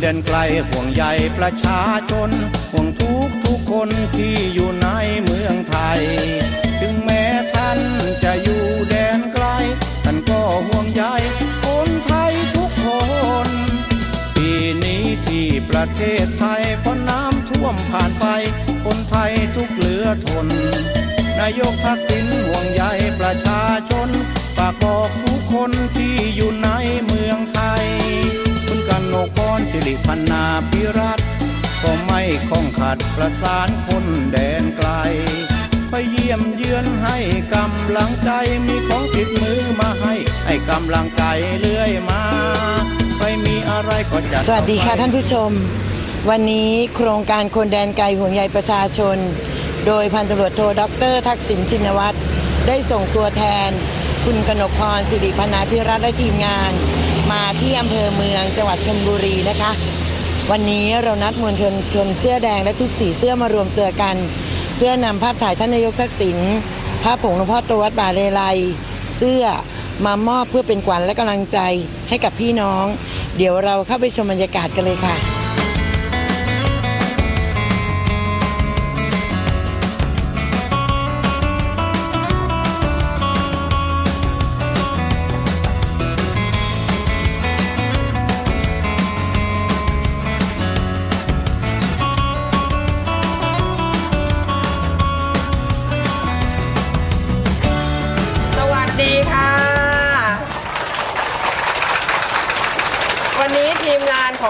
แดนไกลห่วงใยประชาชน ห่วงทุกทุกคนที่อยู่ในเมืองไทย ถึงแม้ท่านจะอยู่แดนไกล ท่านก็ห่วงใยคนไทยทุกคน ปีนี้ที่ประเทศไทยเพราะน้ำท่วมผ่านไป คนไทยทุกเหลือทน นายกทักษิณห่วงใยประชาชนฝากบอกทุกคนที่อยู่ในเมืองไทย นโนกรสิริพันนาพิรัตก็ไม่คล่องขัดประสานคนแดนไกล ไปเยี่ยมเยือนให้กำลังใจมีของติดมือมาให้ ให้กำลังใจเรื่อยมาใครมีอะไรก็จัดสวัสดีค่ะท่านผู้ชม วันนี้โครงการคนแดนไกลห่วงใยประชาชน โดยพันตำรวจโทดร ทักษิณชินวัตรได้ส่งตัวแทน คุณกนกพรสิริพนาพิรัตและทีมงาน มาที่อำเภอเมืองจังหวัดชลบุรีนะคะ วันนี้เรานัดมวลชนชนเสื้อแดงและทุกสีเสื้อมารวมตัวกัน เพื่อนำภาพถ่ายท่านนายกทักษิณภาพผงหลวงพ่อตวัดบาเรไลเสื้อมามอบเพื่อเป็นขวัญและกำลังใจให้กับพี่น้อง เดี๋ยวเราเข้าไปชมบรรยากาศกันเลยค่ะ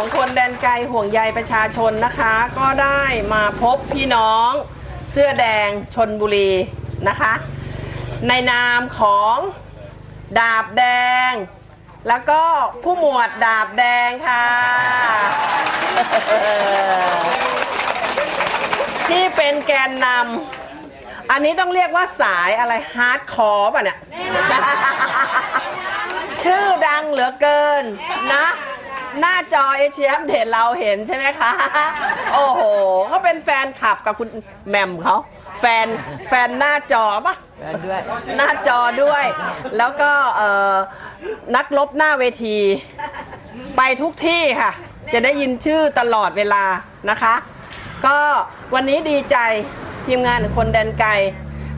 ของคนแดนไกลห่วงใยประชาชนนะคะ ก็ได้มาพบพี่น้องเสื้อแดงชนบุรีนะคะ ในนามของดาบแดง แล้วก็ผู้หมวดดาบแดงค่ะ ที่เป็นแกนนำอันนี้ต้องเรียกว่าสายอะไรฮาร์ดคอร์ป่ะเนี่ย ชื่อดังเหลือเกินนะ หน้าจอเอเชียมเดเราเห็นใช่ไหมคะ โอ้โหเขาเป็นแฟนคลับกับคุณแหม่มเขาแฟนแฟนหน้าจอปะด้วย หน้าจอด้วย แล้วก็เอ่อนักลบหน้าเวที ไปทุกที่ค่ะ จะได้ยินชื่อตลอดเวลานะคะ ก็วันนี้ดีใจทีมงานของคนแดนไกล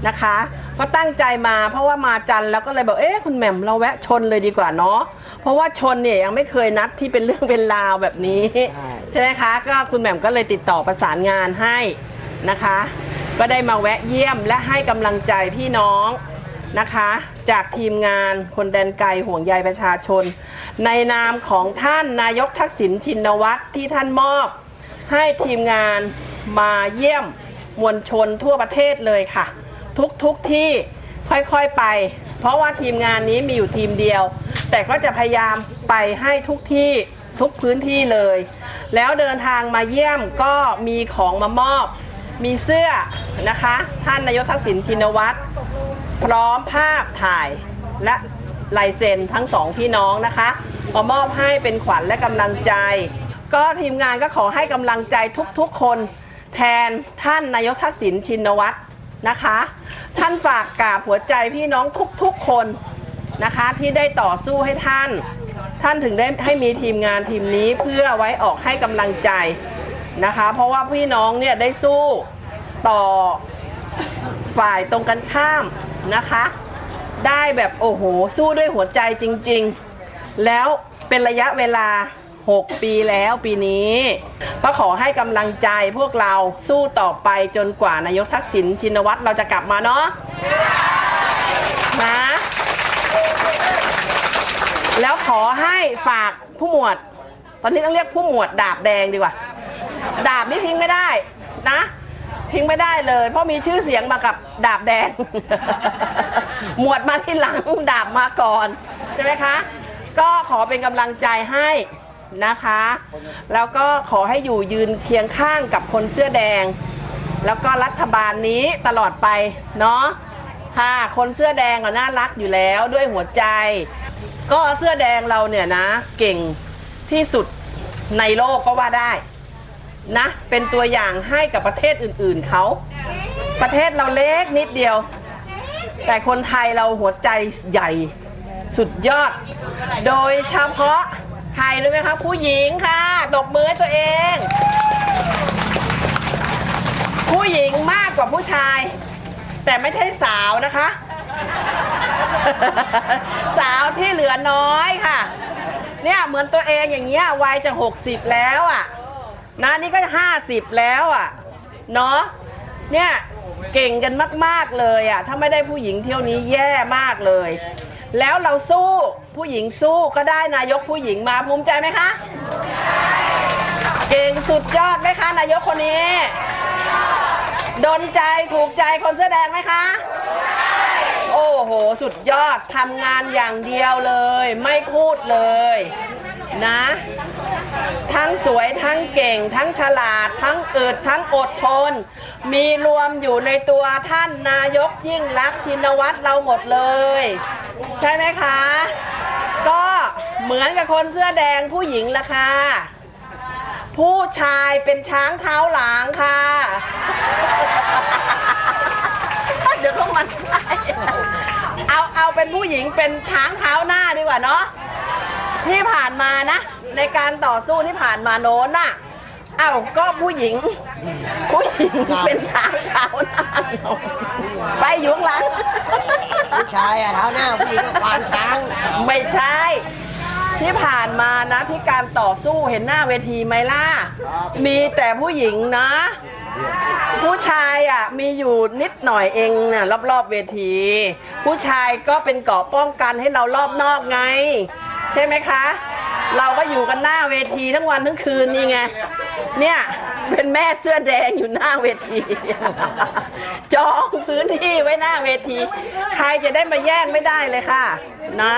นะคะ ก็ตั้งใจมาเพราะว่ามาจันทร์แล้วก็เลยบอกเอ๊ะคุณแหม่มเราแวะชนเลยดีกว่าเนาะ เพราะว่าชนเนี่ยยังไม่เคยนัดที่เป็นเรื่องเป็นราวแบบนี้ ใช่ ใช่ไหมคะ ก็คุณแหม่มก็เลยติดต่อประสานงานให้นะคะ ก็ได้มาแวะเยี่ยมและให้กำลังใจพี่น้องนะคะ จากทีมงานคนแดนไกลห่วงใยประชาชน ในนามของท่านนายกทักษิณชินวัตรที่ท่านมอบ ให้ทีมงานมาเยี่ยมมวลชนทั่วประเทศเลยค่ะ ทุกทุกๆที่ค่อยๆไป เพราะว่าทีมงานนี้มีอยู่ทีมเดียว แต่ก็จะพยายามไปให้ทุกที่ทุกพื้นที่เลย แล้วเดินทางมาเยี่ยมก็มีของมามอบ มีเสื้อนะคะ ท่านนายกทักษิณชินวัตรพร้อมภาพถ่ายและลายเซ็นทั้งสองพี่น้องนะคะมามอบให้เป็นขวัญและกำลังใจ ก็ทีมงานก็ขอให้กำลังใจทุกๆคนแทนท่านนายกทักษิณชินวัตรนะคะ ท่านฝากกราบหัวใจพี่น้องทุกๆคน นะคะที่ได้ต่อสู้ให้ท่าน ท่านถึงได้ให้มีทีมงานทีมนี้เพื่อไว้ออกให้กำลังใจนะคะ เพราะว่าพี่น้องเนี่ยได้สู้ต่อฝ่ายตรงกันข้ามนะคะ ได้แบบโอ้โหสู้ด้วยหัวใจจริง ๆ แล้วเป็นระยะเวลา 6 ปีแล้วปีนี้ก็ขอให้กำลังใจพวกเราสู้ต่อไปจนกว่านายกทักษิณชินวัตรเราจะกลับมาเนาะนะ แล้วขอให้ฝากผู้หมวด ตอนนี้ต้องเรียกผู้หมวดดาบแดงดีกว่า ดาบนี่ทิ้งไม่ได้นะ ทิ้งไม่ได้เลย เพราะมีชื่อเสียงมากับดาบแดง หมวดมาที่หลังดาบมาก่อนใช่ไหมคะ ก็ขอเป็นกำลังใจให้นะคะ แล้วก็ขอให้อยู่ยืนเคียงข้างกับคนเสื้อแดง แล้วก็รัฐบาลนี้ตลอดไปเนาะค่ะคนเสื้อแดงก็น่ารักอยู่แล้วด้วยหัวใจ ก็เสื้อแดงเราเนี่ยนะ เก่งที่สุดในโลกก็ว่าได้นะ เป็นตัวอย่างให้กับประเทศอื่นๆเขาประเทศเราเล็กนิดเดียว แต่คนไทยเราหัวใจใหญ่สุดยอด โดยเฉพาะใครรู้ไหมคะผู้หญิงค่ะตบมือตัวเอง ผู้หญิงมากกว่าผู้ชาย แต่ไม่ใช่สาวนะคะ สาวที่เหลือน้อยค่ะ เนี่ยเหมือนตัวเองอย่างเงี้ยวัยจะ60แล้วอะนะนี่ก็50แล้วอะเนาะเนี่ยเก่งกันมาก ๆเลยอะถ้าไม่ได้ผู้หญิงเที่ยวนี้แย่มากเลย แล้วเราสู้ผู้หญิงสู้ก็ได้นายกผู้หญิงมาภูมิใจไหมคะ เก่งสุดยอดไหมคะ นายกคนนี้โดนใจถูกใจคนเสื้อแดงไหมคะ อ้โห สุดยอดทำงานอย่างเดียวเลย ไม่พูดเลย นะ ทั้งสวยทั้งเก่ง ทั้งฉลาด ทั้งอึดทั้งอดทน มีรวมอยู่ในตัวท่านนายกยิ่งรักชินวัตรเราหมดเลย ใช่ไหมคะ ก็เหมือนกับคนเสื้อแดงผู้หญิงละค่ะ ผู้ชายเป็นช้างเท้าหลางค่ะ เดี๋ยวก็มัน เอาเอาเป็นผู้หญิงเป็นช้างเท้าหน้าดีกว่าเนาะที่ผ่านมานะ ในการต่อสู้ที่ผ่านมาโน้นน่ะเอ้าก็ผู้หญิง ผู้หญิงเป็นช้างเท้าหน้าไปอยุงหลัง ผู้ชายอะเท้าหน้าผู้หญิงก็ควานช้าง ไม่ใช่ ที่ผ่านมานะที่การต่อสู้เห็นหน้าเวทีไหมล่ะ มีแต่ผู้หญิงนะ ผู้ชายอะมีอยู่นิดหน่อยเองน่ะรอบๆเวที ผู้ชายก็เป็นเกราะป้องกันให้เรารอบนอกไง ใช่ไหมคะ เราก็อยู่กันหน้าเวทีทั้งวันทั้งคืนนี่ไงเนี่ยเป็นแม่เสื้อแดงอยู่หน้าเวที จองพื้นที่ไว้หน้าเวที ใครจะได้มาแย่งไม่ได้เลยค่ะ นะ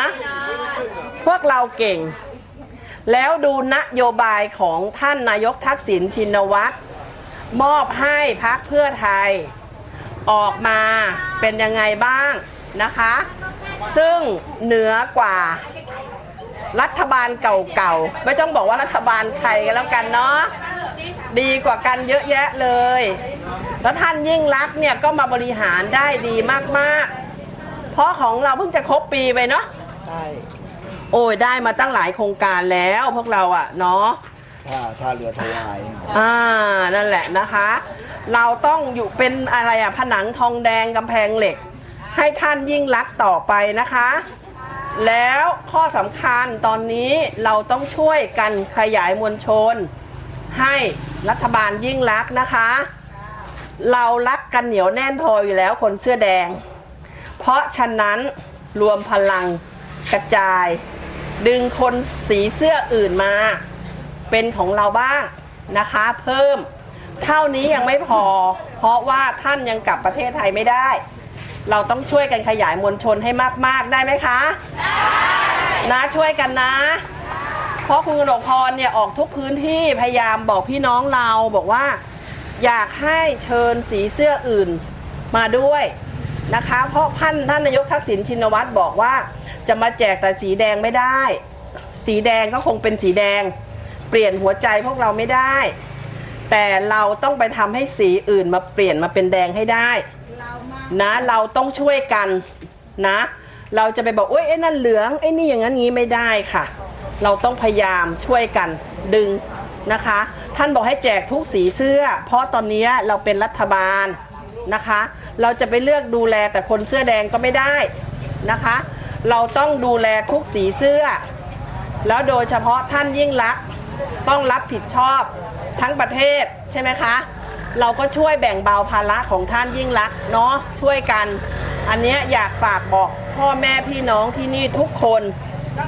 พวกเราเก่ง แล้วดูนโยบายของท่านนายกทักษิณชินวัตร มอบให้พักเพื่อไทย ออกมาเป็นยังไงบ้างนะคะ ซึ่งเหนือกว่ารัฐบาลเก่าๆ ไม่ต้องบอกว่ารัฐบาลใครกันแล้วกันเนาะดีกว่ากันเยอะแยะเลย แล้วท่านยิ่งรักษณ์เนี่ยก็มาบริหารได้ดีมากๆ เพราะของเราเพิ่งจะครบปีไปเนาะใช่โอ้ยได้มาตั้งหลายโครงการแล้วพวกเราอะเนาะ ท่าท่าเรือถวายอ่านั่นแหละนะคะ เราต้องอยู่เป็นอะไรอะผนังทองแดงกำแพงเหล็ก ให้ท่านยิ่งรักต่อไปนะคะ แล้วข้อสำคัญตอนนี้เราต้องช่วยกันขยายมวลชน ให้รัฐบาลยิ่งรักนะคะ เรารักกันเหนียวแน่นพออยู่แล้วคนเสื้อแดง เพราะฉะนั้นรวมพลังกระจาย ดึงคนสีเสื้ออื่นมา เป็นของเราบ้างนะคะ เพิ่ม เท่านี้ยังไม่พอ เพราะว่าท่านยังกลับประเทศไทยไม่ได้ เราต้องช่วยกันขยายมวลชนให้มาก ๆ ได้ไหมคะได้นะช่วยกันนะ เพราะคุณกนกพรเนี่ยออกทุกพื้นที่พยายามบอกพี่น้องเราบอกว่า อยากให้เชิญสีเสื้ออื่นมาด้วยนะคะ เพราะท่านท่านนายกทักษิณชินวัตรบอกว่า จะมาแจกแต่สีแดงไม่ได้ สีแดงก็คงเป็นสีแดง เปลี่ยนหัวใจพวกเราไม่ได้ แต่เราต้องไปทำให้สีอื่นมาเปลี่ยนมาเป็นแดงให้ได้ นะ เราต้องช่วยกันนะ เราจะไปบอกโอ้ยไอ้นั่นเหลืองไอ้นี่อย่างนั้นงี้ไม่ได้ค่ะ เราต้องพยายามช่วยกันดึงนะคะ ท่านบอกให้แจกทุกสีเสื้อ เพราะตอนนี้เราเป็นรัฐบาลนะคะ เราจะไปเลือกดูแลแต่คนเสื้อแดงก็ไม่ได้นะคะ เราต้องดูแลทุกสีเสื้อ แล้วโดยเฉพาะท่านยิ่งรักษณ์ ต้องรับผิดชอบทั้งประเทศใช่ไหมคะ เราก็ช่วยแบ่งเบาภาระของท่านยิ่งรักเนาะช่วยกัน อันเนี้ยอยากฝากบอกพ่อแม่พี่น้องที่นี่ทุกคน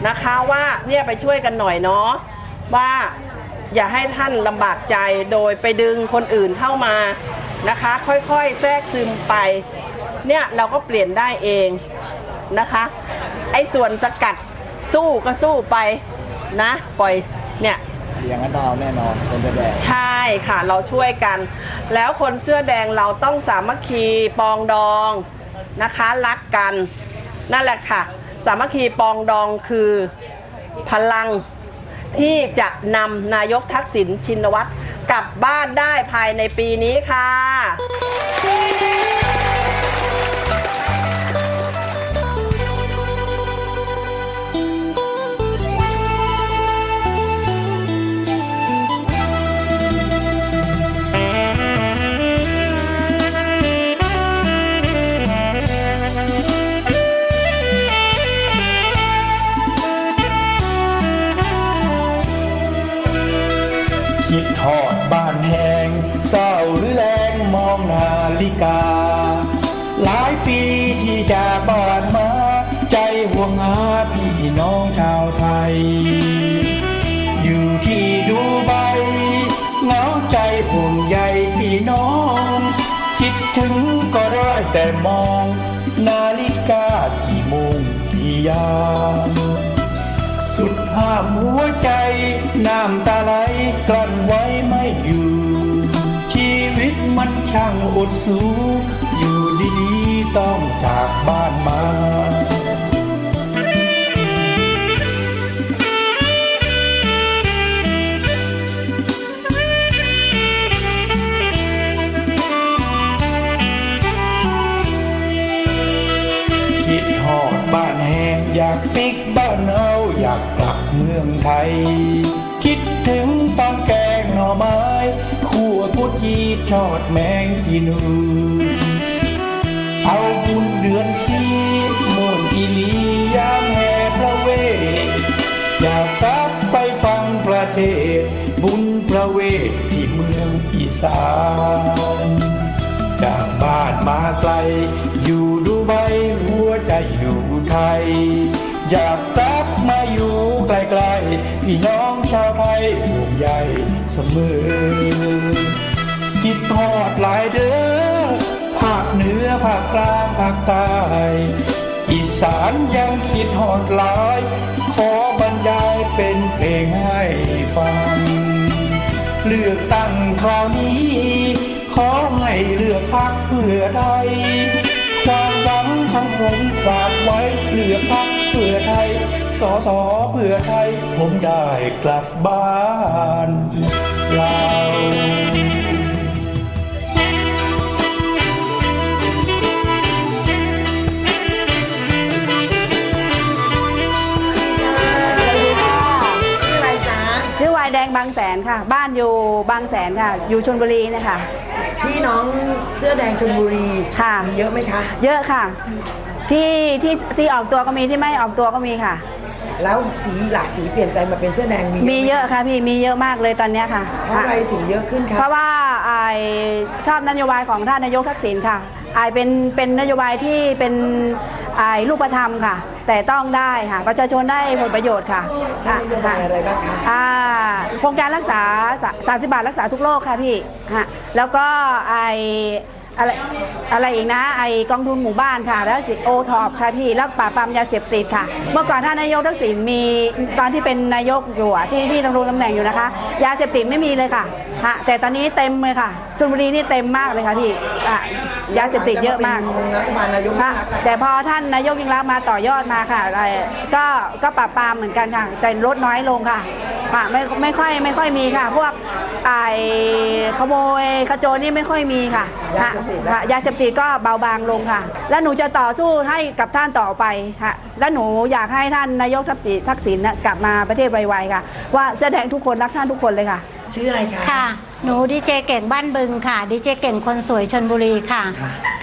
นะคะว่าเนี่ยไปช่วยกันหน่อยเนาะว่าอย่าให้ท่านลำบากใจโดยไปดึงคนอื่นเข้ามานะคะ ค่อยๆ แทรกซึมไป เนี่ยเราก็เปลี่ยนได้เองนะคะ ไอ้ส่วนสกัดสู้ก็สู้ไปนะ ปล่อยเนี่ย อย่างนั้นต้องแน่นอนคนจะแดง ใช่ค่ะเราช่วยกัน แล้วคนเสื้อแดงเราต้องสามัคคีปองดองนะคะรักกัน นั่นแหละค่ะ สามัคคีปองดองคือพลังที่จะนำนายกทักษิณชินวัตรกลับบ้านได้ภายในปีนี้ค่ะิกา หลายปีที่จากบ้านมา ใจห่วงหาพี่น้องชาวไทย อยู่ที่ดูไบเหงาใจห่วงใยพี่น้อง คิดถึงก็ได้แต่มอง นาฬิกากี่โมงกี่ยามสุดห้ามหัวใจ น้ำตาไหลกลั้นไว้ไม่อยู่ ช่างอดสูอยู่ดีๆต้องจากบ้านมาคิดหอดบ้านแห้งอยากปิกบ้านเอาอยากกลับเมืองไทย ทอดแมงกีนู เอาบุญเดือนสีโมนอีลียามแห่พระเวทอยากกลับไปฟังประเทศ บุญพระเวทที่เมืองอีสานจากบ้านมาไกล อยู่ดูไบหัวใจอยู่ไทย อยากกลับมาอยู่ใกลๆพี่น้องชาวไทยห่วงใยเสมอ คิดทอดหลายเด้อภาคเหนือภาคกลางภาคใต้อีสานยังคิดหอดหลาย ขอบรรยายเป็นเพลงให้ฟัง เลือกตั้งคราวนี้ ขอให้เลือกพักเพื่อไทยความหวังของผมฝากไว้เลือกพักเพื่อไทย สอสอเพื่อไทย ผมได้กลับบ้านเรา งบางแสนค่ะ บ้านอยู่บางแสนค่ะ อยู่ชนบุรีเนะคะ พี่น้องเสื้อแดงชลบุรีค่ะ มีเยอะไหมคะ เยอะค่ะ ที่ที่ที่ออกตัวก็มีที่ไม่ออกตัวก็มีค่ะ แล้วสีหลากสีเปลี่ยนใจมาเป็นเสื้อแดงมีมีเยอะค่ะพี่มีเยอะมากเลยตอนเนี้ยค่ะ เพราะอะไรถึงเยอะขึ้นคะเพราะว่าไอายชอบนโยบายของท่านนายกทักษิณค่ะไอายเป็นเป็นนโยบายที่เป็นไอายรูปธรรมค่ะ แต่ต้องได้ค่ะประชาชนได้ผลประโยชน์ค่ะใช้นโยบายอะไรบ้างคะอ่าโครงการรักษา 30 บาทรักษาทุกโรคค่ะพี่ฮะแล้วก็ไอ อะไรอะไรอีกนะ ไอกองทุนหมู่บ้านค่ะ แล้วโอทอปค่ะพี่แล้วปราบปรามยาเสพติดค่ะ เมื่อก่อนท่านนายกทักษิณมีตอนที่เป็นนายกอยู่อะที่ที่ดำรงตำแหน่งอยู่นะคะ ยาเสพติดไม่มีเลยค่ะฮะแต่ตอนนี้เต็มเลยค่ะชลบุรีนี่เต็มมากเลยค่ะพี่อะยาเสพติดเยอะมากรัฐบาลนายกค่ะยิ่งรักษณ์อะแต่พอท่านนายกยิ่งรักษณ์มาต่อยอดมาค่ะอะไรก็ก็ปราบปรามเหมือนกันค่ะแต่ลดน้อยลงค่ะ ค่ะไม่ไม่ค่อยไม่ค่อยมีค่ะ พวกไอ้ขโมยขโจรนี่ไม่ค่อยมีค่ะค่ะค่ะยาเสพติดก็เบาบางลงค่ะ แล้วหนูจะต่อสู้ให้กับท่านต่อไปค่ะ แล้วหนูอยากให้ท่านนายกทักษิณทักษิณน่ะกลับมาประเทศไวๆค่ะ ว่าแสอแดงทุกคนรักท่านทุกคนเลยค่ะ ชื่ออะไรคะ ค่ะ หนูดีเจเก่งบ้านบึงค่ะ ดีเจเก่งคนสวยชนบุรีค่ะ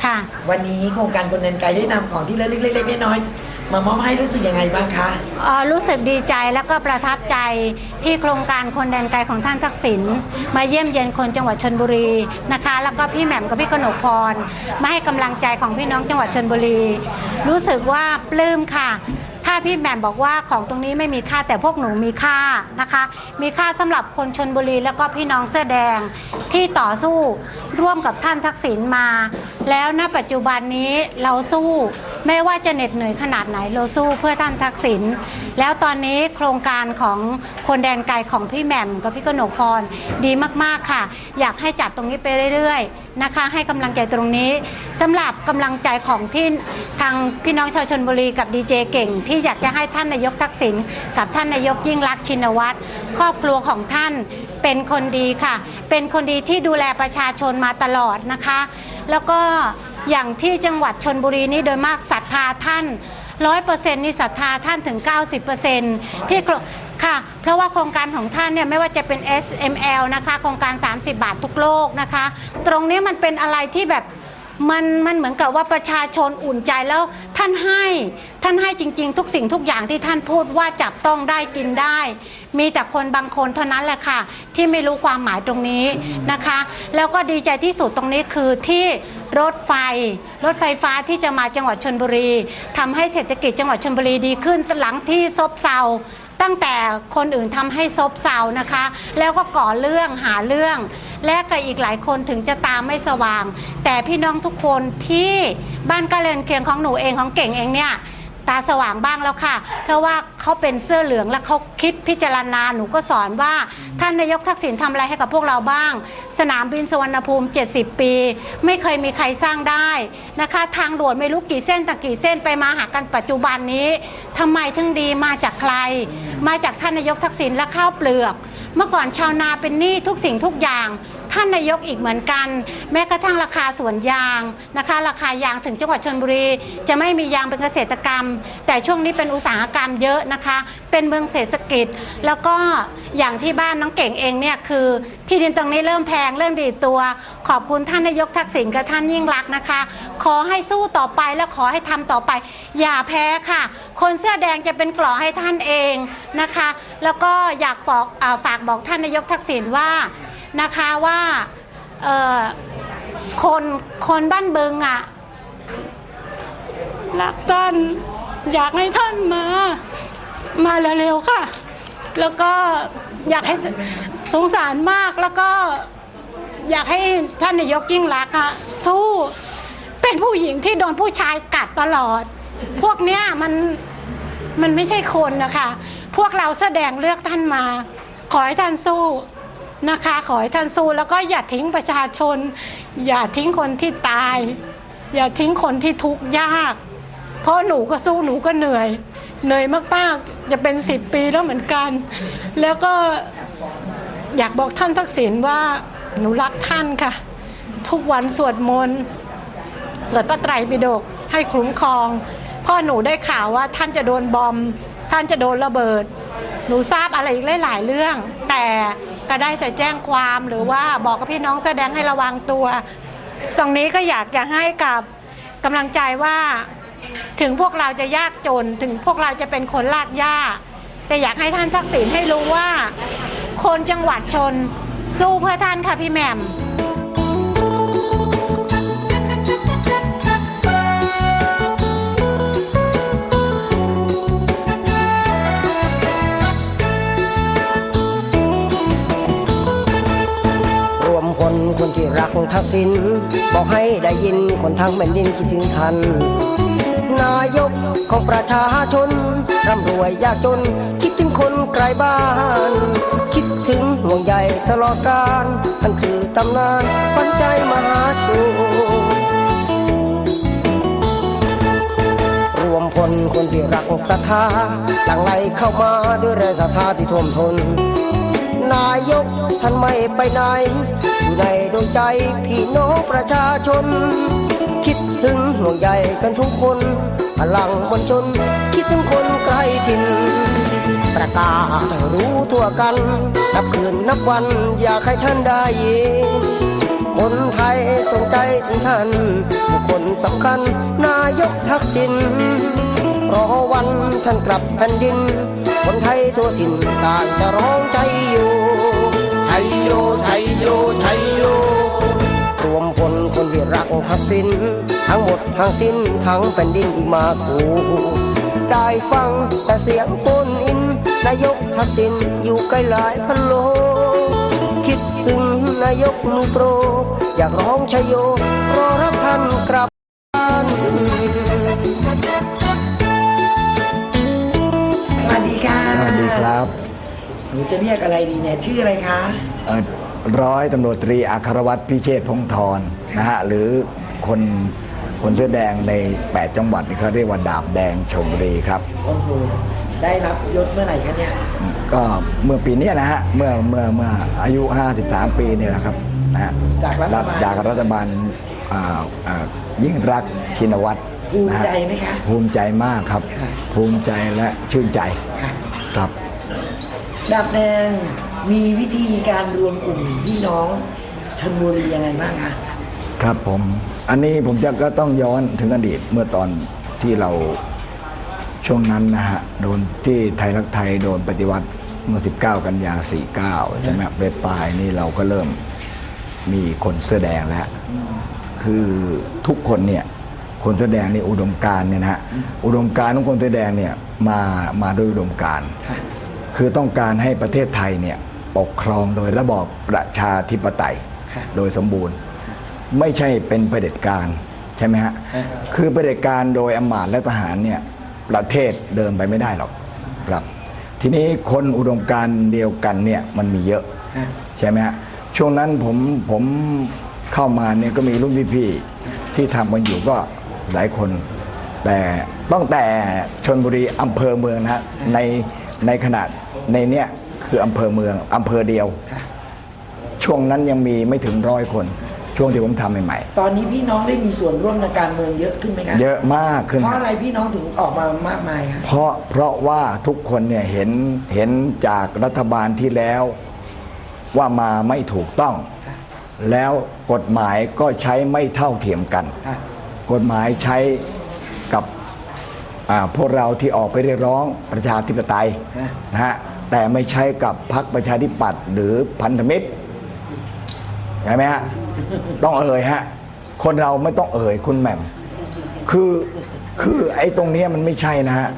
ค่ะวันนี้โครงการคนเดินไกลได้นำของที่ระลึกเล็กๆน้อยๆ มามอบให้รู้สึกยังไงบ้างคะเอ่อรู้สึกดีใจแล้วก็ประทับใจที่โครงการคนแดนไกลของท่านทักษิณมาเยี่ยมเยียนคนจังหวัดชนบุรีนะคะ แล้วก็พี่แหม่มกับพี่กนกพรมาให้กำลังใจของพี่น้องจังหวัดชนบุรี รู้สึกว่าปลื้มค่ะ ถ้าพี่แหม่มบอกว่าของตรงนี้ไม่มีค่าแต่พวกหนูมีค่านะคะ มีค่าสำหรับคนชนบุรี แล้วก็พี่น้องเสื้อแดงที่ต่อสู้ร่วมกับท่านทักษิณมา แล้วณปัจจุบันนี้เราสู้ ไม่ว่าจะเหน็ดเหนื่อยขนาดไหนเราสู้เพื่อท่านทักษิณแล้วตอนนี้โครงการของคนแดนไกลของพี่แหม่มกับพี่กนกพรดีมากๆค่ะ อยากให้จัดตรงนี้ไปเรื่อยๆนะคะ ให้กำลังใจตรงนี้สำหรับกำลังใจของที่ทางพี่น้องชาวชนบุรีกับดีเจเก่ง ที่อยากจะให้ท่านนายกทักษิณกับท่านนายกยิ่งรักชินวัตรครอบครัวของท่านเป็นคนดีค่ะ เป็นคนดีที่ดูแลประชาชนมาตลอดนะคะ แล้วก็ อย่างที่จังหวัดชนบุรีนี่โดยมากศรัทธาท่านร้อยเปอร์เซ็นต์นี่ศรัทธาท่านถึง 90เปอร์เซ็นต์ที่ครค่ะ เพราะว่าโครงการของท่านเนี่ยไม่ว่าจะเป็น SML นะคะ โครงการ 30 บาททุกโลกนะคะ ตรงนี้มันเป็นอะไรที่แบบ มันมันเหมือนกับว่าประชาชนอุ่นใจแล้วท่านให้ท่านให้จริง ๆ ทุกสิ่งทุกอย่างที่ท่านพูดว่าจับต้องได้กินได้ มีแต่คนบางคนเท่านั้นแหละค่ะ ที่ไม่รู้ความหมายตรงนี้นะคะ แล้วก็ดีใจที่สุดตรงนี้คือที่รถไฟ รถไฟฟ้าที่จะมาจังหวัดชนบุรีทำให้เศรษฐกิจจังหวัดชนบุรีดีขึ้นหลังที่ซบเซา ตั้งแต่คนอื่นทำให้ซบเซานะคะ แล้วก็ก่อเรื่องหาเรื่อง และก็อีกหลายคนถึงจะตามไม่สว่าง แต่พี่น้องทุกคนที่บ้านกล้เรนเคียงของหนูเองของเก่งเองเนี่ย ตาสว่างบ้างแล้วค่ะ เพราะว่าเขาเป็นเสื้อเหลืองและเขาคิดพิจารณาหนูก็สอนว่าท่านนายกทักษิณทำอะไรให้กับพวกเราบ้าง สนามบินสุวรรณภูมิ 70 ปี ไม่เคยมีใครสร้างได้นะคะ ทางด่วนไม่รู้กี่เส้นต่างกี่เส้นไปมาหากันปัจจุบันนี้ทำไมถึงดีมาจากใคร มาจากท่านนายกทักษิณและข้าวเปลือก เมื่อก่อนชาวนาเป็นหนี้ทุกสิ่งทุกอย่าง ท่านนายกอีกเหมือนกัน แม้กระทั่งราคาสวนยางนะคะ ราคายางถึงจังหวัดชนบุรี จะไม่มียางเป็นเกษตรกรรม แต่ช่วงนี้เป็นอุตสาหกรรมเยอะนะคะ เป็นเมืองเศรษฐกิจ แล้วก็อย่างที่บ้านน้องเก่งเองเนี่ยคือที่ดินตรงนี้เริ่มแพงเริ่มดีตัว ขอบคุณท่านนายกทักษิณกับท่านยิ่งรักนะคะ ขอให้สู้ต่อไปและขอให้ทำต่อไป อย่าแพ้ค่ะ คนเสื้อแดงจะเป็นกราะให้ท่านเองนะคะ แล้วก็อยากบอกอฝากบอกท่านนายกทักษิณว่า นะคะว่าคนคนบ้านเบึงอะรักท่านอยากให้ท่านมา มาเร็วๆค่ะ แล้วก็อยากให้สงสารมากแล้วก็อยากให้ท่านนายกยิ่งรักอะสู้เป็นผู้หญิงที่โดนผู้ชายกัดตลอด พวกเนี้ยมันมันไม่ใช่คนนะคะ พวกเราแสดงเลือกท่านมา ขอให้ท่านสู้ นะคะ ขอให้ท่านสู้แล้วก็อย่าทิ้งประชาชน อย่าทิ้งคนที่ตาย อย่าทิ้งคนที่ทุกข์ยาก เพราะหนูก็สู้หนูก็เหนื่อย เหนื่อยมากๆจะเป็นสิบปีแล้วเหมือนกัน แล้วก็อยากบอกท่านทักษิณว่าหนูรักท่านค่ะ ทุกวันสวดมนต์สวดพระไตรปิฎกให้คุ้มครอง พ่อหนูได้ข่าวว่าท่านจะโดนบอม ท่านจะโดนระเบิด หนูทราบอะไรอีกหลายๆเรื่อง แต่ ก็ได้แต่แจ้งความหรือว่าบอกกับพี่น้องแสดงให้ระวังตัว ตรงนี้ก็อยากจะให้กับกำลังใจว่าถึงพวกเราจะยากจน ถึงพวกเราจะเป็นคนลากหญ้า แต่อยากให้ท่านทักษิณให้รู้ว่า คนจังหวัดชน สู้เพื่อท่านค่ะพี่แหม่ม รวมพลคนที่รักทักษิณบอกให้ได้ยินคนทั้งแผ่นดินคิดถึงท่านนายกของประชาชนร่ำรวยยากจน คิดถึงคนไกลบ้าน คิดถึงห่วงใยตลอดกาลท่านคือตำนานขวัญใจมหาชนรวมพลคนที่รักศรัทธาหลั่งไหลเข้ามาด้วยแรงศรัทธาที่ท่วมทนนายกท่านไม่ไปไหน อยู่ในดวงใจพี่น้องประชาชน คิดถึงห่วงใยกันทุกคนพลังมวลชน คิดถึงคนไกลถิ่น ประกาศให้รู้ทั่วกัน นับคืนนับวันอยากให้ท่านได้ยินคนไทยสนใจถึงท่านบุคคลสำคัญนายกทักษิณรอวันท่านกลับแผ่นดิน คนไทยทั่วถิ่นต่างจะร้องใจอยู่ ยโยชัยโยชัยโย รวมพลคนที่รักทักษิณทั้งหมดทั้งสิ้นทั้งแผ่นดินอีกมากกูได้ฟังแต่เสียงโฟนอิน นายกทักษิณอยู่ไกลหลายพันโล คิดถึงนายกมือโปร อยากร้องชยโยรอรับท่านกลับบ้านสวัสดีค่ะ สวัสดีครับ หนูจะเรียกอะไรดีเนี่ย ชื่ออะไรคะเอ่อ ร้อยตำรวจตรีอัครวัตรพิเชษพงศ์ธรนะฮะหรือคนคนเสื้อแดงใน 8 จังหวัดนี่เขาเรียกว่าดาบแดงชลบุรีครับ โอ้โหได้รับยศเมื่อไหร่คะเนี่ย ก็เมื่อปีเนี้ยนะฮะเมื่อเมื่อเมื่ออายุ 53 ปีนี่แหละครับนะฮะจากรัฐบาลจากรัฐบาลอ่าอ่ายิ่งรักษณ์ชินวัตรภูมินะฮะใจไหมคะ ภูมิใจมากครับ ค่ะ ภูมิใจและชื่นใจค่ะ ครับ ดาบแดง มีวิธีการรวมกลุ่มพี่น้องชนบุรียังไงบ้างคะครับผม อันนี้ผมจะก็ต้องย้อนถึงอดีตเมื่อตอนที่เราช่วงนั้นนะฮะโดนที่ไทยรักไทยโดนปฏิวัติเมื่อ 19 กันยา 49 ใช่ไหมปลายปลายๆนี่เราก็เริ่มมีคนเสื้อแดงแล้ว คือทุกคนเนี่ยคนเสื้อแดงนี่อุดมการณ์เนี่ยนะฮะอุดมการณ์ของคนเสื้อแดงเนี่ยมามาโดยอุดมการณ์คือต้องการให้ประเทศไทยเนี่ย ปกครองโดยระบอบประชาธิปไตยโดยสมบูรณ์ ไม่ใช่เป็นเผด็จการใช่ไหมฮะคือเผด็จการโดยอำมาตย์และทหารเนี่ยประเทศเดินไปไม่ได้หรอกครับ ทีนี้คนอุดมการณ์เดียวกันเนี่ยมันมีเยอะใช่ไหมฮะช่วงนั้นผมผมเข้ามาเนี่ยก็มีรุ่นพี่ๆที่ทำกันอยู่ก็หลายคน แต่ตั้งแต่ชนบุรีอำเภอเมืองนะฮะในในขนาดในเนี้ย คืออำเภอเมืองอำเภอเดียว ช่วงนั้นยังมีไม่ถึงร้อยคน ช่วงที่ผมทำใหม่ตอนนี้พี่น้องได้มีส่วนร่วมในการเมืองเยอะขึ้นไหมคะๆเยอะมากขึ้นเพราะคอะรับไรพี่น้องถึงออกมามากมายคะเพราะเพราะว่าทุกคนเนี่ยเห็นเห็นจากรัฐบาลที่แล้ว ว่ามาไม่ถูกต้อง แล้วกฎหมายก็ใช้ไม่เท่าเทียมกัน ค่ะ กฎหมายใช้กับอ่าพวกเราที่ออกไปเรียกร้องประชาธิปไตยนะฮะ แต่ไม่ใช้กับพรรคประชาธิปัตย์หรือพันธมิตรใช่ไหมฮะต้องเอ่ยฮะคนเราไม่ต้องเอ่ยคุณแหม่มคือคือไอ้ตรงนี้มันไม่ใช่นะฮะ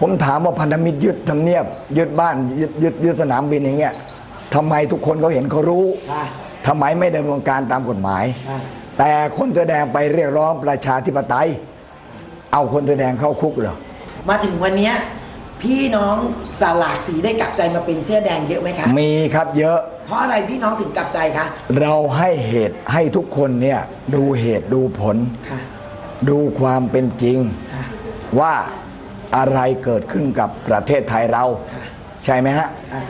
ผมถามว่าพันธมิตรยึดทำเนียบ ยึดบ้านยึดยึดยึดสนามบินอย่างเงี้ยทำไมทุกคนเขาเห็นเขารู้ทำไมไม่ดำเนินการตามกฎหมาย แต่คนแสอแดงไปเรียกร้องประชาธิปไตย เอาคนแสอแดงเข้าคุกเหรอมาถึงวันนี้ พี่น้องสลากสีได้กลับใจมาเป็นเสื้อแดงเยอะไหมคะ มีครับเยอะ เพราะอะไรพี่น้องถึงกลับใจคะ เราให้เหตุให้ทุกคนเนี่ยดูเหตุดูผล ค่ะ ดูความเป็นจริง ค่ะ ว่าอะไรเกิดขึ้นกับประเทศไทยเรา ใช่ไหมฮะ อะ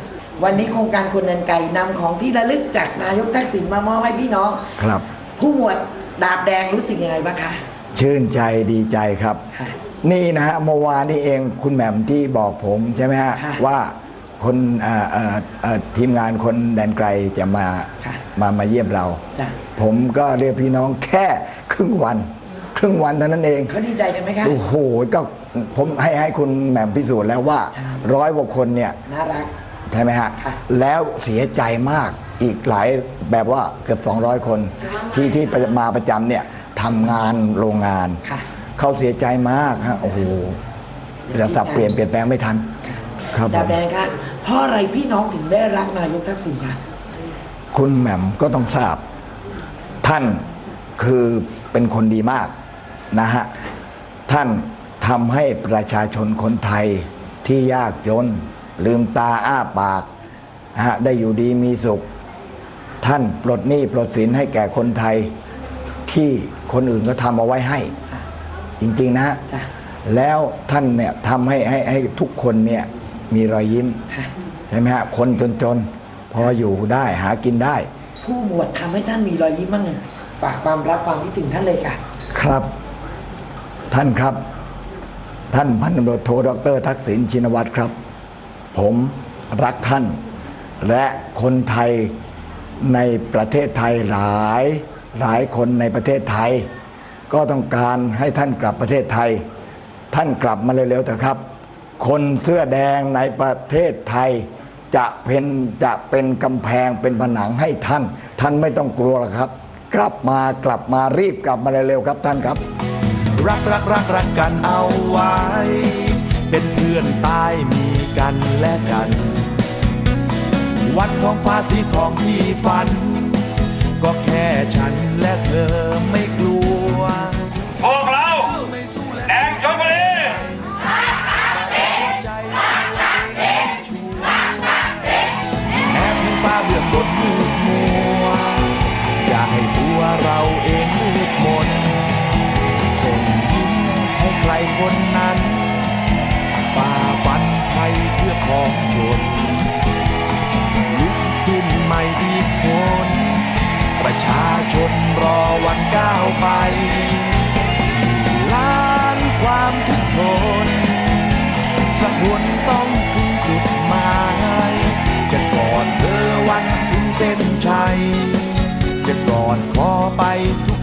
วันนี้โครงการคนเดินไก่นำของที่ระลึกจากนายกทักษิณมามอบให้พี่น้อง ครับ ผู้หมวดดาบแดงรู้สึกยังไงบ้างคะ ชื่นใจดีใจครับ ค่ะ นี่นะฮะเมื่อวานนี้เองคุณแหม่มที่บอกผมใช่ไหมฮะค่ะว่าคนเอ่อเอ่อเอ่อทีมงานคนแดนไกลจะมาค่ะ มามาเยี่ยมเรา จ้ะผมก็เรียกพี่น้องแค่ครึ่งวัน ครึ่งวันเท่านั้นเอง เขาดีใจกันไหมคะ โอ้โหก็ผมให้ให้คุณแหม่มพิสูจน์แล้วว่าใช่ ร้อยกว่าคนเนี่ย น่ารัก ใช่ไหมฮะ ค่ะแล้วเสียใจมากอีกหลายแบบว่าเกือบ 200 คน ที่ที่มาประจำเนี่ยทำงานโรงงาน ค่ะ เขาเสียใจมากฮะโอ้โหจะสับเปลี่ยนเปลี่ยนแปลงไม่ทัน ครับผดาบมแดงคะเพราะอะไรพี่น้องถึงได้รักนายกทักษิณคะคุณแหม่มก็ต้องทราบ ท่านคือเป็นคนดีมากนะฮะ ท่านทำให้ประชาชนคนไทยที่ยากจน ลืมตาอ้าปากนะฮะได้อยู่ดีมีสุข ท่านปลดหนี้ปลดสินให้แก่คนไทยที่คนอื่นก็ทำเอาไว้ให้ จริงๆนะฮะจ้ะแล้วท่านเนี่ยทำให้ให้ให้ทุกคนเนี่ยมีรอยยิ้มค่ะใช่ไหมฮะ คนจนๆ พออยู่ได้หากินได้ ผู้หมวดทำให้ท่านมีรอยยิ้มบ้างอะฝากความรักความคิดถึงท่านเลยค่ะครับ ท่านครับ ท่านพันตำรวจโทดรทักษิณชินวัตรครับ ผมรักท่าน และคนไทยในประเทศไทยหลายหลายคนในประเทศไทย ก็ต้องการให้ท่านกลับประเทศไทย ท่านกลับมาเร็วๆเถอะครับ คนเสื้อแดงในประเทศไทย จะเป็นจะเป็นกำแพงเป็นผนังให้ท่าน ท่านไม่ต้องกลัวหรอกครับ กลับมากลับมารีบกลับมาเร็วๆครับท่านครับ รักรักรักรักกันเอาไว้ เป็นเพื่อนตายมีกันและกัน วันของฟ้าสีทองที่ฝัน ก็แค่ฉันและเธอ เส้นชัยจะกอดคอไปทุ